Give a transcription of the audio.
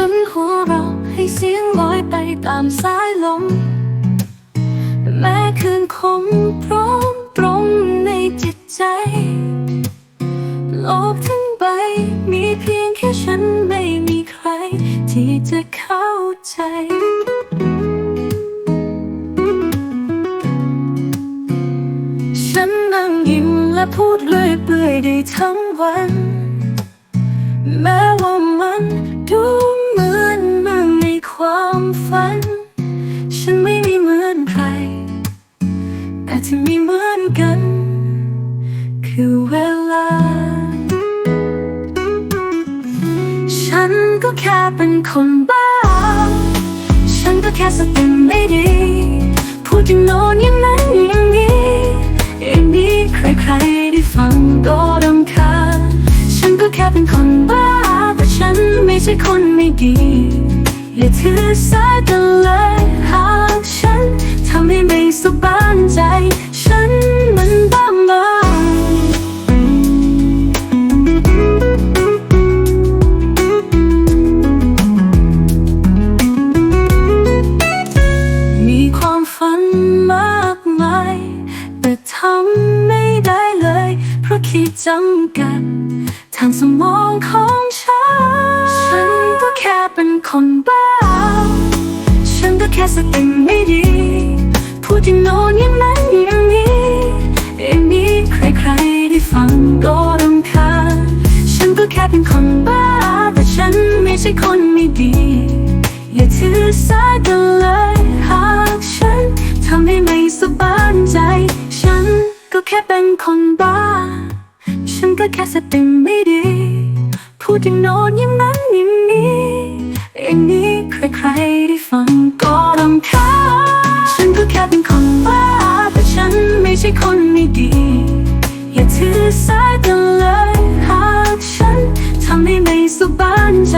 ฉันหัวเราะให้เสียงลอยไปตามสายลม แม้คืนคมพร้อมตรงในจิตใจ โลกทั้งใบมีเพียงแค่ฉันไม่มีใคร ที่จะเข้าใจฉันนั่งยิ้มและพูดเลยเปื่อยได้ทั้งวัน ฉันไม่มีเหมือนใคร แต่ที่มีเหมือนกัน คือเวลา ฉันก็แค่เป็นคนบ้า ฉันก็แค่สติไม่ดี พูดอย่างโน้นอย่างนั้นอย่างนี้อย่างนี้ใครๆได้ฟังก็รำคาญฉันก็แค่เป็นคนบ้า แต่ฉันไม่ใช่คนไม่ดี อย่าถือสากันเลยหากฉันทำให้ไม่สบายใจ ฉันมันบ้ามามีความฝันมากมาย แต่ทำไม่ได้เลย เพราะขีดจำกัด ทางสมองของฉัน คนบ้า ฉันก็แค่สติไม่ดี พูดอย่างโน้นอย่างนั้นอย่างนี้อย่างนี้ใครๆได้ฟังก็รำคาญฉันก็แค่เป็นคนบ้า แต่ฉันไม่ใช่คนไม่ดี อย่าถือสากันเลยหากฉันทำให้ไม่สบายใจ ฉันก็แค่เป็นคนบ้า ฉันก็แค่สติไม่ดี พูดอย่างโน้นอย่างนั้นอย่างนี้อย่าง สายจังเลยหากฉันทำให้ไม่สบายใจ